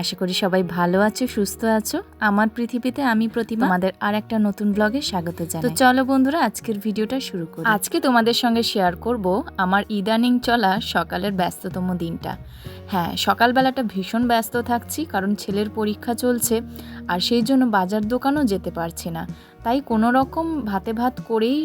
আশা করি সবাই ভালো আছো, সুস্থ আছো। আমার পৃথিবীতে আমি প্রতিমা। আমাদের আর একটা নতুন ব্লগে স্বাগত জানাই। তো চলো বন্ধুরা, আজকের ভিডিওটা শুরু করি। আজকে তোমাদের সঙ্গে শেয়ার করব আমার ইদানিং চলা সকালের ব্যস্ততম দিনটা। হ্যাঁ সকালবেলাটা ভীষণ ব্যস্ত থাকছি, কারণ ছেলের পরীক্ষা চলছে আর সেই জন্য বাজার দোকানও যেতে পারছি না। তাই কোনো রকম ভাতে ভাত করেই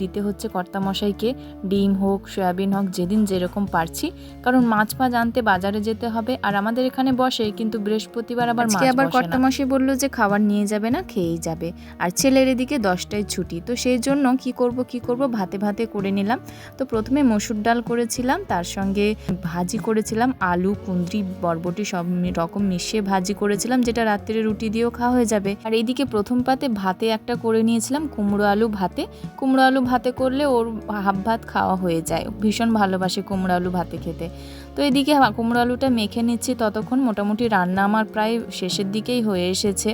দিতে হচ্ছে কর্তামশাইকে। ডিম হোক, সয়াবিন হোক, যেদিন যেরকম পারছি। কারণ মাছ ফাছ আনতে বাজারে যেতে হবে। আর আমাদের এখানে বসে কিন্তু বৃহস্পতিবার আবার মাছ আবার আবার কর্তা কর্তামশাই বলল যে খাবার নিয়ে যাবে না খেয়েই যাবে। আর ছেলের এদিকে দশটায় ছুটি। তো সেই জন্য কি করব কি করব ভাতে ভাতে করে নিলাম। তো প্রথমে মসুর ডাল করেছিলাম তার সঙ্গে ভাজি করেছিলাম আলু কুঁদরি বরবটি সব রকম মিশিয়ে ভাজি করেছিলাম যেটা রাত্রে রুটি দিয়েও খাওয়া হয়ে যাবে। আর এইদিকে প্রথম পাতে ভাতে একটা করে নিয়েছিলাম কুমড়ো আলু ভাতে। কুমড়ো আলু ভাতে করলে ওর হাফ ভাত খাওয়া হয়ে যায়। ভীষণ ভালোবাসে কুমড়ো আলু ভাতে খেতে। তো এদিকে কুমড়ো আলুটা মেখে নিচ্ছি ততক্ষণ মোটামুটি রান্না আমার প্রায় শেষের দিকেই হয়ে এসেছে।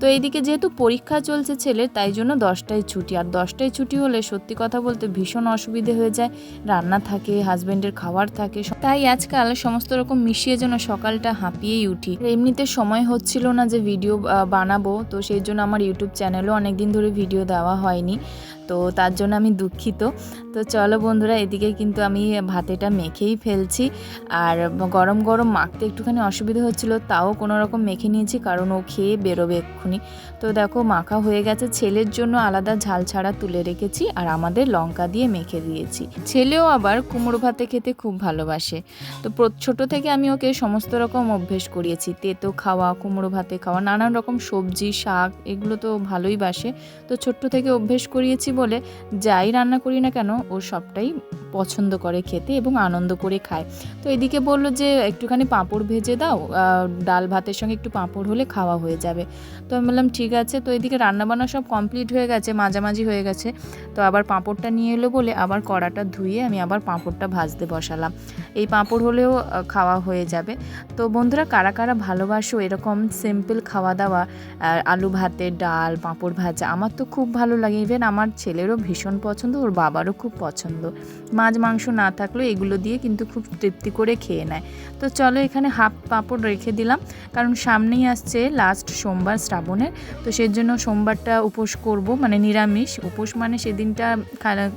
তো এইদিকে যেহেতু পরীক্ষা চলছে ছেলের, তাই জন্য দশটায় ছুটি। আর দশটায় ছুটি হলে সত্যি কথা বলতে ভীষণ অসুবিধে হয়ে যায়। রান্না থাকে হাজব্যান্ডের খাবার থাকে তাই আজকাল সমস্ত রকম মিশিয়ে যেন সকালটা হাঁপিয়েই উঠি। এমনিতে সময় হচ্ছিল না যে ভিডিও বানাবো, তো সেই জন্য আমার ইউটিউব চ্যানেলও অনেক দিন ধরে ভিডিও দেওয়া হয়নি। তো তার জন্য আমি দুঃখিত। তো চলো বন্ধুরা, এদিকে কিন্তু আমি ভাতেটা মেখেই ফেলছি। আর গরম গরম মাখতে একটুখানি অসুবিধা হচ্ছিল, তাও কোনো রকম মেখে নিয়েছি, কারণ ও খেয়ে বেরোবে এক্ষুনি। তো দেখো, মাখা হয়ে গেছে। ছেলের জন্য আলাদা ঝাল ছাড়া তুলে রেখেছি আর আমাদের লঙ্কা দিয়ে মেখে দিয়েছি। ছেলেও আবার কুমড়ো ভাতে খেতে খুব ভালোবাসে। তো ছোট থেকে আমি ওকে সমস্ত রকম অভ্যেস করিয়েছি। তেতো খাওয়া, কুমড়ো ভাতে খাওয়া, নানান রকম সবজি, শাক, এগুলো তো ভালোই বাসে। তো ছোট্ট থেকে অভ্যেস করিয়েছি বলে যাই রান্না করি না কেন ও সবটাই পছন্দ করে খেতে এবং আনন্দ করে খায়। তো এদিকে বলল যে, একটুখানি পাঁপড় ভেজে দাও ডাল ভাতের সঙ্গে একটু পাঁপড় হলে খাওয়া হয়ে যাবে। তো আমি বললাম, ঠিক আছে। তো এদিকে রান্নাবান্না সব কমপ্লিট হয়ে গেছে, মাঝামাঝি হয়ে গেছে। তো আবার পাঁপড়টা নিয়ে এলো বলে আবার কড়াটা ধুয়ে আমি আবার পাঁপড়টা ভাজতে বসালাম। এই পাঁপড় হলেও খাওয়া হয়ে যাবে। তো বন্ধুরা, কারা কারা ভালোবাসো এরকম সিম্পল খাওয়া দাওয়া আলু ভাতে ডাল, পাঁপড় ভাজা, আমার তো খুব ভালো লাগে। ইভেন আমার ছেলেরও ভীষণ পছন্দ, ওর বাবারও খুব পছন্দ। মাছ, মাংস না থাকলেও এগুলো দিয়ে কিন্তু খুব তৃপ্তি করে খেয়ে নেয়। তো চলো এখানে হাফ পাঁপড় রেখে দিলাম, কারণ সামনেই আসছে লাস্ট সোমবার শ্রাবণের। তো সেই জন্য সোমবারটা উপোস করব মানে নিরামিষ। উপোস মানে সেদিনটা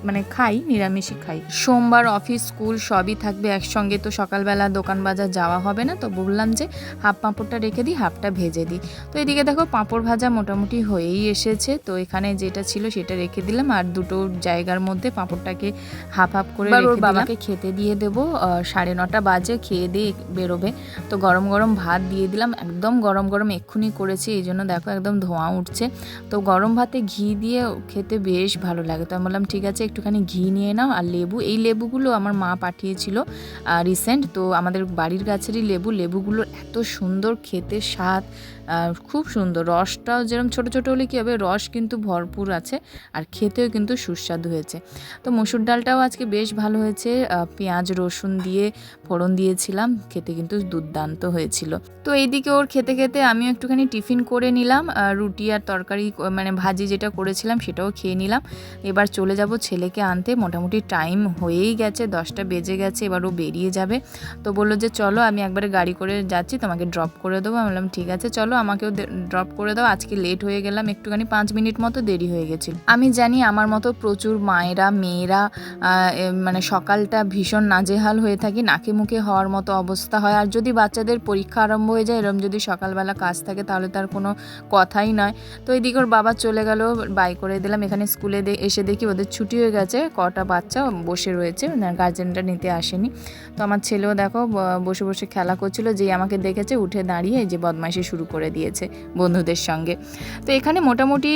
মানে খাই, নিরামিষই খাই। সোমবার অফিস স্কুল সবই থাকবে একসঙ্গে। তো সকালবেলা দোকান বাজার যাওয়া হবে না, তো বললাম যে হাফ পাঁপড়টা রেখে দিই, হাফটা ভেজে দিই। তো এদিকে দেখো পাঁপড় ভাজা মোটামুটি হয়েই এসেছে। তো এখানে যেটা ছিল সেটা রেখে দিলাম, আর দুটো জায়গার মধ্যে পাঁপড়টাকে হাফ হাফ করে ওর বাবাকে খেতে দিয়ে দেবো। সাড়ে নটা বাজে খেয়ে দিয়ে বেরোবে। তো গরম গরম ভাত দিয়ে দিলাম। একদম গরম গরম এক্ষুনি করেছি এই জন্য দেখো একদম ধোঁয়া উঠছে। তো গরম ভাতে ঘি দিয়ে খেতে বেশ ভালো লাগে। তো আমি বললাম ঠিক আছে একটুখানি ঘি নিয়ে নাও আর লেবু। এই লেবুগুলো আমার মা পাঠিয়েছিল রিসেন্ট তো আমাদের বাড়ির গাছেরই লেবু। লেবুগুলো এত সুন্দর খেতে স্বাদ খুব সুন্দর। রসটাও যেরকম ছোট ছোট হলে কী হবে? রস কিন্তু ভরপুর আছে আর খেতেও কিন্তু সুস্বাদু হয়েছে। তো মসুর ডালটাও আজকে বেশ ভালো হয়েছে। পেঁয়াজ, রসুন দিয়ে ফোড়ন দিয়েছিলাম। খেতে কিন্তু দুর্দান্ত হয়েছিল। তো এইদিকে ওর খেতে খেতে আমিও একটুখানি টিফিন করে নিলাম। রুটি আর তরকারি মানে ভাজি যেটা করেছিলাম সেটাও খেয়ে নিলাম। এবার চলে যাব ছেলেকে আনতে। মোটামুটি টাইম হয়েই গেছে। দশটা বেজে গেছে, এবার ও বেরিয়ে যাবে। তো বলল যে, চলো, আমি একবারে গাড়ি করে যাচ্ছি। তোমাকে ড্রপ করে দেবো। আমি বললাম, ঠিক আছে, চলো। আমাকেও ড্রপ করে দাও, আজকে লেট হয়ে গেলাম, একটুখানি পাঁচ মিনিট মতো দেরি হয়ে গেছিল আমি জানি আমার মতো প্রচুর মায়েরা, মেয়েরা মানে সকালটা ভীষণ নাজেহাল হয়ে থাকি, নাকে মুখে হওয়ার মতো অবস্থা হয়। আর যদি বাচ্চাদের পরীক্ষা আরম্ভ হয়ে যায়, এরম যদি সকালবেলা কাজ থাকে, তাহলে তার কোনো কথাই নয়। তো এদিকে ওর বাবা চলে গেল, বাই করে দিলাম। এখানে স্কুলে এসে দেখি ওদের ছুটি হয়ে গেছে, কটা বাচ্চা বসে রয়েছে গার্জেনটা নিতে আসেনি। তো আমার ছেলেও দেখো বসে বসে খেলা করছিল, যেই আমাকে দেখেছে, উঠে দাঁড়িয়ে যে বদমাইশি শুরু করে দিয়েছে বন্ধুদের সঙ্গে। তো এখানে মোটামুটি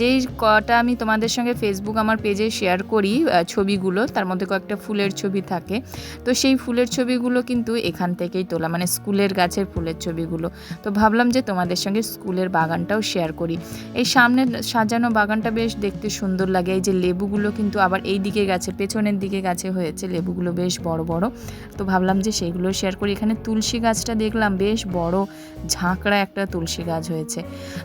যেই কটা আমি তোমাদের সঙ্গে ফেসবুক আমার পেজে শেয়ার করি ছবিগুলো, তার মধ্যে কয়েকটা ফুলের ছবি থাকে। তো সেই ফুলের ছবিগুলো কিন্তু এখান থেকেই তোলা মানে স্কুলের গাছের ফুলের ছবিগুলো। তো ভাবলাম যে তোমাদের সঙ্গে স্কুলের বাগানটাও শেয়ার করি। এই সামনের সাজানো বাগানটা বেশ দেখতে সুন্দর লাগে। এই যে লেবুগুলো কিন্তু আবার এই দিকে গাছে, পেছনের দিকে গাছে হয়েছে, লেবুগুলো বেশ বড় বড়। তো ভাবলাম যে সেইগুলো শেয়ার করি। এখানে তুলসী গাছটা দেখলাম, বেশ বড়, ঝাঁকড়া একটা তুলসী গাছ হয়েছে।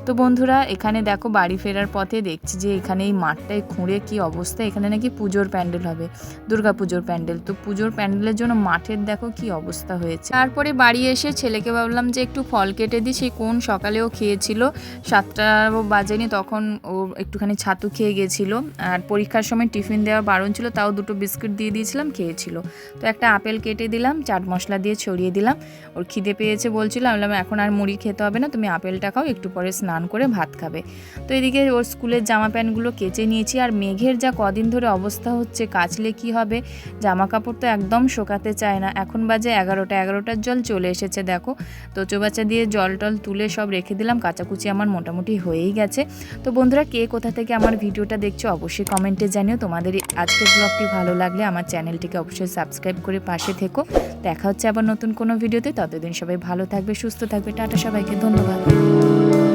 তো বন্ধুরা, এখানে দেখো বাড়ি ফেরার পথে দেখছি যে এখানে এই মাঠটায় খুঁড়ে কি অবস্থা? এখানে নাকি পুজোর প্যান্ডেল হবে, দুর্গা পুজোর প্যান্ডেল। তো পুজোর প্যান্ডেলের জন্য মাঠের দেখো কি অবস্থা হয়েছে। তারপরে বাড়ি এসে ছেলেকে ভাবলাম যে একটু ফল কেটে দিই সেই কোন সকালেও খেয়েছিল, সাতটা বাজেনি তখন ও একটুখানি ছাতু খেয়ে গেছিল। আর পরীক্ষার সময় টিফিন দেওয়া বারণ ছিল, তাও দুটো বিস্কুট দিয়ে দিয়েছিলাম, খেয়েছিল। তো একটা আপেল কেটে দিলাম, চাট মশলা দিয়ে ছড়িয়ে দিলাম। ওর খিদে পেয়েছে বলছিল, আমি বললাম এখন আর মুড়ি খেতে হবে না, তুমি আপেলটা খাও, একটু পরে স্নান করে ভাত খাবে। তো এদিকে ওর স্কুলের জামা প্যান্টগুলো কেচে নিয়েছি আর মেঘের যা কদিন ধরে অবস্থা হচ্ছে, কাচলে কি হবে? জামা কাপড় তো একদম শোকাতে চায় না। এখন বাজে এগারোটা, এগারোটার জল চলে এসেছে, দেখো। তো চৌবাচ্চা দিয়ে জল টল তুলে সব রেখে দিলাম, কাচাকুচি আমার মোটামুটি হয়েই গেছে। তো বন্ধুরা, কে কোথা থেকে আমার ভিডিওটা দেখছ অবশ্যই কমেন্টে জানিও। তোমাদের আজকের ব্লগটি ভালো লাগলে আমার চ্যানেলটিকে অবশ্যই সাবস্ক্রাইব করে পাশে থেকো। দেখা হচ্ছে আবার নতুন কোনো ভিডিওতে, ততদিন সবাই ভালো থাকবে, সুস্থ থাকবে। টাটা সবাইকে, ধন্যবাদ। Jehovah.